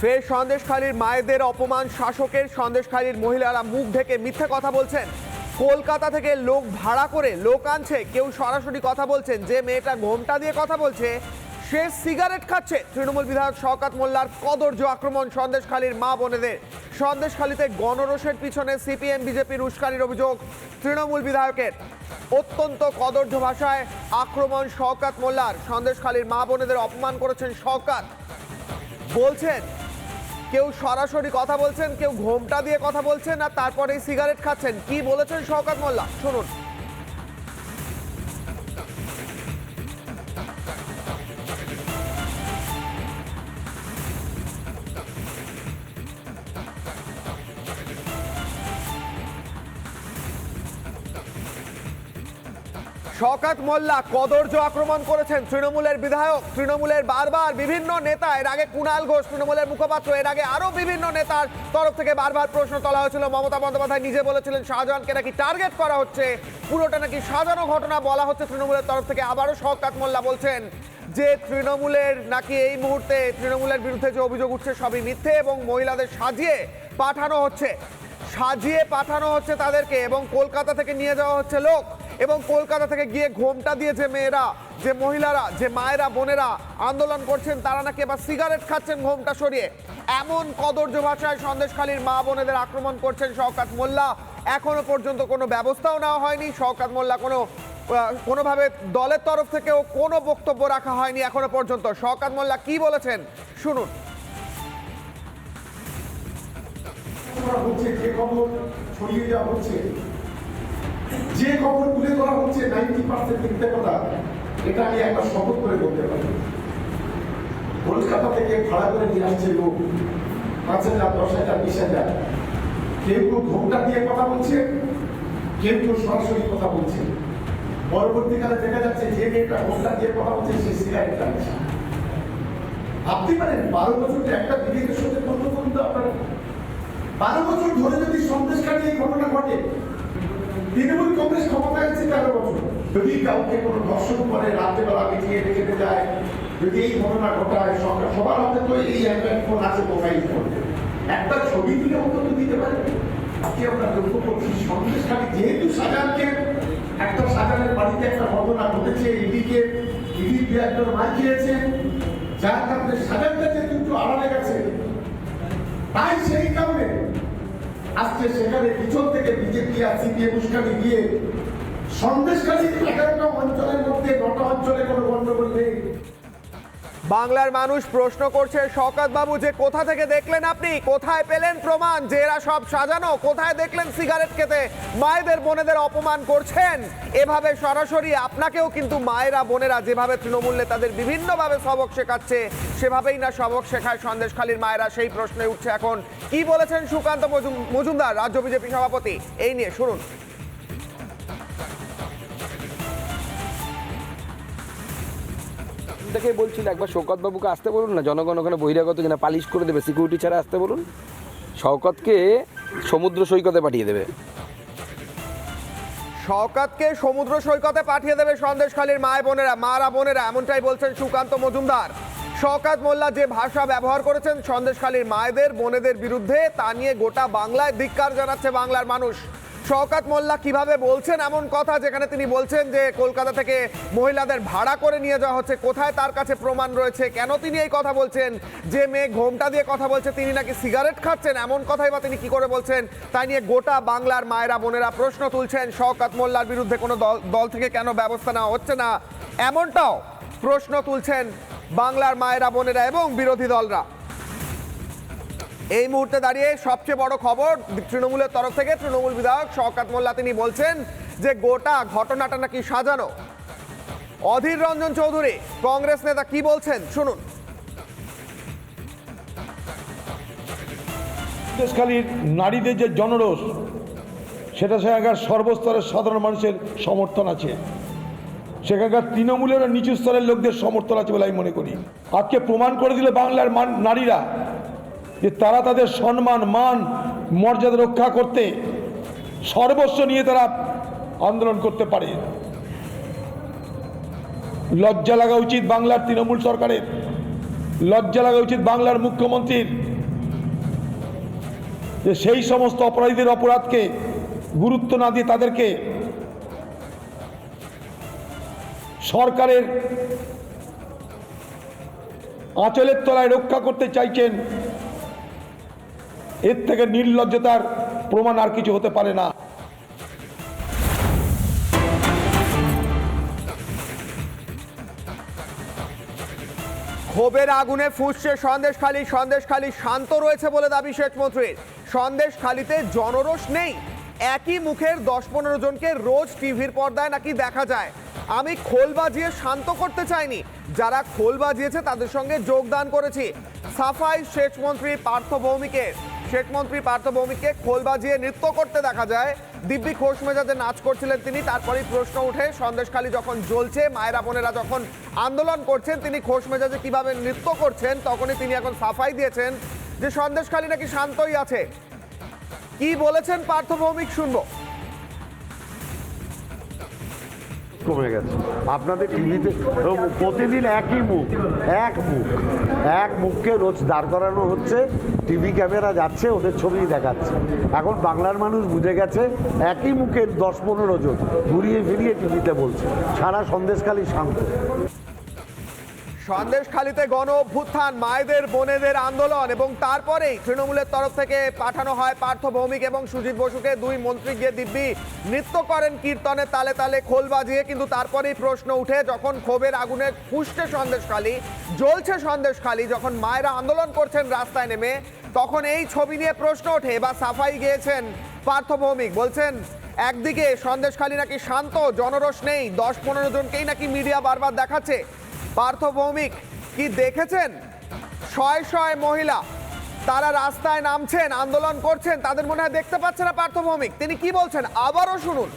ফের সন্দেশখালীর মায়েদের অপমান, শাসকের সন্দেশখালীর মহিলারা মুখ ঢেকে মিথ্যে কথা বলছেন। কলকাতা থেকে লোক ভাড়া করে লোক আনছে, কেউ সরাসরি কথা বলছেন। যে মেয়েটা ঘোমটা দিয়ে কথা বলছে, সে সিগারেট খাচ্ছে। তৃণমূল বিধায়ক শওকাত মোল্লার কদর্য আক্রমণ সন্দেশখালীর মা বোনেদের। সন্দেশখালীতে গণরোষের পিছনে সিপিএম, বিজেপির উস্কানির অভিযোগ তৃণমূল বিধায়কের। অত্যন্ত কদর্য ভাষায় আক্রমণ শওকাত মোল্লার। সন্দেশখালীর মা বোনেদের অপমান করেছেন শওকাত। বলছেন কেউ সরাসরি কথা বলছেন, কেউ ঘোমটা দিয়ে কথা বলছেন আর তারপরে সিগারেট খাচ্ছেন। কি বলেছেন শওকাত মোল্লা? শুনুন। শওকাত মোল্লা কদর্য আক্রমণ করেছেন তৃণমূলের বিধায়ক, তৃণমূলের বারবার বিভিন্ন নেতা, এর আগে কুণাল ঘোষ তৃণমূলের মুখপাত্র, এর আগে আরও বিভিন্ন নেতার তরফ থেকে বারবার প্রশ্ন তোলা হয়েছিল। মমতা বন্দ্যোপাধ্যায় নিজে বলেছিলেন, শাহজাহানকে নাকি টার্গেট করা হচ্ছে। পুরোটা নাকি সাজানো ঘটনা বলা হচ্ছে তৃণমূলের তরফ থেকে। আবারও শওকাত মোল্লা বলছেন যে, তৃণমূলের নাকি এই মুহূর্তে তৃণমূলের বিরুদ্ধে যে অভিযোগ উঠছে সবই মিথ্যে এবং মহিলাদের সাজিয়ে পাঠানো হচ্ছে। সাজিয়ে পাঠানো হচ্ছে তাদেরকে এবং কলকাতা থেকে নিয়ে যাওয়া হচ্ছে লোক। এবং কলকাতা থেকে গিয়ে ঘোমটা দিয়েছে মেয়েরা। যে মহিলারা, যে মায়েরা, বোনেরা আন্দোলন করছেন, তারা নাকি এবার সিগারেট খাচ্ছেন ঘোমটা সরিয়ে। এমন কদর্য ভাষায় সন্দেশখালীর মা বোনেদের আক্রমণ করছেন শওকাত মোল্লা। এখনও পর্যন্ত কোনো ব্যবস্থাও নেওয়া হয়নি। শওকাত মোল্লা কোনো কোনোভাবে দলের তরফ থেকেও কোনো বক্তব্য রাখা হয়নি এখনও পর্যন্ত। শওকাত মোল্লা কি বলেছেন? শুনুন। যে খবর? ছড়িয়ে দেওয়া হচ্ছে? যে খবর তুলে ধরা হচ্ছে নাইনটি পার্সেন্ট মিথ্যে কথা এটা আমি একবার শপথ করে বলতে পারি। কলকাতা থেকে ভাড়া করে নিয়ে আসছে লোক, পাঁচ হাজার, দশ হাজার, বিশ হাজার। কেউ কেউ ঘোমটা দিয়ে কথা বলছে, কেউ কেউ সরাসরি কথা বলছে। পরবর্তীকালে দেখা যাচ্ছে যে মেয়েটা ঘোমটা দিয়ে কথা বলছে, সে সিগারেট টানছে ভাবতে পারেন, বারো বছর একটা বিবেকের সাথে কত করুন তো আপনারা। বারো বছর ধরে যদি সন্দেশকারী এই ঘটনা ঘটে তৃণমূল কংগ্রেস ক্ষমতায় আছে তেরো বছর যদি কাউকে কোনো দর্শন করে, রাত্রেবেলা মিটিয়ে রেখে যায়, যদি এই ঘটনা ঘটায় সবার হাতে তো এই অ্যান্ড্রয়েড ফোন আছে মোবাইল ফোন একটা ছবি তুলে অন্তত দিতে পারে। আজকে আমরা লক্ষ্য করছি সন্দেশকারী যেহেতু সাজানকে, একটা সাজানের বাড়িতে একটা ঘটনা ঘটেছে, ইডিকে, ইডি একজন মার যার কারণে সাজানটা যেহেতু একটু আড়ালে গেছে, তাই সেই কারণে আজকে সেখানে পিছন থেকে বিজেপি আর সিপিএম উস্কানি গিয়ে সন্দেশকারী এগারোটা অঞ্চলের মধ্যে নটা অঞ্চলে কোনো গণ্ডগোল নেই। বাংলার মানুষ প্রশ্ন করছে, শওকত বাবু যে কোথা থেকে দেখলেন আপনি? কোথায় পেলেন প্রমাণ? যে এরা সব সাজানো। কোথায় দেখলেন সিগারেট খেতে মায়েদের বোনেদের অপমান করছেন? এভাবে সরাসরি আপনাকেও কিন্তু মায়েরা, বোনেরা যেভাবে তৃণমূল নেতাদের বিভিন্নভাবে সবক শেখাচ্ছে, সেভাবেই না সবক শেখায় সন্দেশখালীর মায়েরা, সেই প্রশ্নে উঠছে এখন। কি বলেছেন সুকান্ত মজুম- মজুমদার, রাজ্য বিজেপি সভাপতি? এই নিয়ে শুনুন। দেখে বলছিল, একবার শওকত বাবুকে আসতে বলুন না, জনগণ ওখানে বহিরাগত কিনা পালিশ করে দেবে সিকিউরিটি ছাড়া আসতে বলুন। শওকতকে সমুদ্র সৈকতে পাঠিয়ে দেবে। শওকাতকে সমুদ্র সৈকতে পাঠিয়ে দেবে সন্দেশখালীর মায় বোনেরা, মারা বোনেরা, এমনটাই বলছেন সুকান্ত মজুমদার। শওকাত মোল্লা যে ভাষা ব্যবহার করেছেন সন্দেশখালীর মায়েদের, বোনেদের বিরুদ্ধে, তা নিয়ে গোটা বাংলায় ধিক্কার জানাচ্ছে বাংলার মানুষ। শওকাত মোল্লা কীভাবে বলছেন এমন কথা যেখানে তিনি বলছেন যে কলকাতা থেকে মহিলাদের ভাড়া করে নিয়ে যাওয়া হচ্ছে, কোথায় তার কাছে প্রমাণ রয়েছে, কেন তিনি এই কথা বলছেন, যে মেয়ে ঘোমটা দিয়ে কথা বলছে, তিনি নাকি সিগারেট খাচ্ছেন, এমন কথাই বা তিনি কি করে বলছেন, তাই নিয়ে গোটা বাংলার মায়েরা বোনেরা প্রশ্ন তুলছেন, শওকাত মোল্লার বিরুদ্ধে কোনো দল দল থেকে কেন ব্যবস্থা নেওয়া হচ্ছে না, এমনটাও প্রশ্ন তুলছেন বাংলার মায়েরা বোনেরা এবং বিরোধী দলরা। এই মুহূর্তে দাঁড়িয়ে সবচেয়ে বড় খবর তৃণমূলের তরফ থেকে তৃণমূল বিধায়ক শওকাত মোল্লা, তিনি বলছেন যে গোটা ঘটনাটা নাকি সাজানো। অধীর রঞ্জন চৌধুরী, কংগ্রেস নেতা কি বলছেন? শুনুন। নারীদের যে জনরোষ, সেটা সেখানকার সর্বস্তরের সাধারণ মানুষের সমর্থন আছে। সেখানকার তৃণমূলের নিচু স্তরের লোকদের সমর্থন আছে বলে আমি মনে করি। আজকে প্রমাণ করে দিলে বাংলার নারীরা। যে তারা তাদের সম্মান, মান, মর্যাদা রক্ষা করতে সর্বস্ব নিয়ে তারা আন্দোলন করতে পারে। লজ্জা লাগা উচিত বাংলার তৃণমূল সরকারের। লজ্জা লাগা উচিত বাংলার মুখ্যমন্ত্রীর। যে সেই সমস্ত অপরাধীদের অপরাধকে গুরুত্ব না দিয়ে তাদেরকে সরকারের আঁচলের তলায় রক্ষা করতে চাইছেন এর থেকে নির্লজ্জতার প্রমাণ আর কিছু হতে পারে না। ক্ষোভের আগুনে ফুসছে সন্দেশখালী সন্দেশখালী শান্ত রয়েছে বলে দাবি শেখ মন্ত্রীর সন্দেশখালীতে জনরোষ নেই। একই মুখের দশ পনেরো জনকে রোজ টিভির পর্দায় নাকি দেখা যায়। আমি খোল বাজিয়ে শান্ত করতে চাইনি। যারা খোল বাজিয়েছে তাদের সঙ্গে যোগদান করেছি। সাফাই শেষ মন্ত্রী পার্থ ভৌমিকে শেখ মন্ত্রী পার্থ ভৌমিককে খোল বাজিয়ে নৃত্য করতে দেখা যায়। দিব্যি খোশ মেজাজে নাচ করছিলেন তিনি, তারপরেই প্রশ্ন উঠে সন্দেশখালী যখন জ্বলছে, মায়েরা বোনেরা যখন আন্দোলন করছেন, তিনি খোশ মেজাজে কীভাবে নৃত্য করছেন, তখনই তিনি এখন সাফাই দিয়েছেন যে সন্দেশখালী নাকি শান্তই আছে। কি বলেছেন পার্থ ভৌমিক শুনব? কমে গেছে। আপনাদের টিভিতে প্রতিদিন একই মুখ, এক মুখ, এক মুখকে রোজ দাঁড় করানো হচ্ছে। টিভি ক্যামেরা যাচ্ছে, ওদের ছবি দেখাচ্ছে। এখন বাংলার মানুষ বুঝে গেছে, একই মুখের দশ পনেরো জন ঘুরিয়ে ফিরিয়ে টিভিতে বলছে। সারা সন্দেশখালী শান্ত। সন্দেশখালীতে গণ অভ্যুত্থান মায়েদের, বোনেদের আন্দোলন এবং তারপরেই তৃণমূলের তরফ থেকে পাঠানো হয় পার্থ ভৌমিক এবং সুজিত বসুকে। দুই মন্ত্রী গিয়ে দিব্যি নৃত্য করেন কীর্তনে তালে তালে খোল বাজিয়ে, কিন্তু তারপরেই প্রশ্ন উঠে, যখন ক্ষোভের আগুনে ফুসছে সন্দেশখালী, জ্বলছে সন্দেশখালী, যখন মায়েরা আন্দোলন করছেন রাস্তায় নেমে, তখন এই ছবি নিয়ে প্রশ্ন ওঠে বা সাফাই গিয়েছেন পার্থ ভৌমিক। বলছেন, একদিকে সন্দেশখালী নাকি শান্ত, জনরোষ নেই, দশ পনেরো জনকেই নাকি মিডিয়া বারবার দেখাচ্ছে পার্থ ভৌমিক, কি দেখেছেন? শয় শয় মহিলা, তারা রাস্তায় নামছেন, আন্দোলন করছেন, তাদের মনে হয় দেখতে পাচ্ছে না পার্থ ভৌমিক। তিনি কি বলছেন? আবারও শুনুন।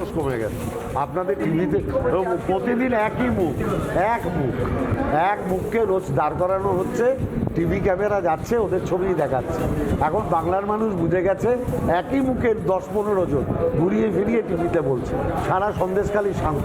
রোজ কমে গেছে। আপনাদের টিভিতে প্রতিদিন একই মুখ, এক মুখ, এক মুখকে রোজ দাঁড় করানো হচ্ছে, টিভি ক্যামেরা যাচ্ছে, ওদের ছবি দেখাচ্ছে। এখন বাংলার মানুষ বুঝে গেছে, একই মুখের দশ পনেরো জন ঘুরিয়ে ফিরিয়ে টিভিতে বলছে। সারা সন্দেশকালই শান্ত।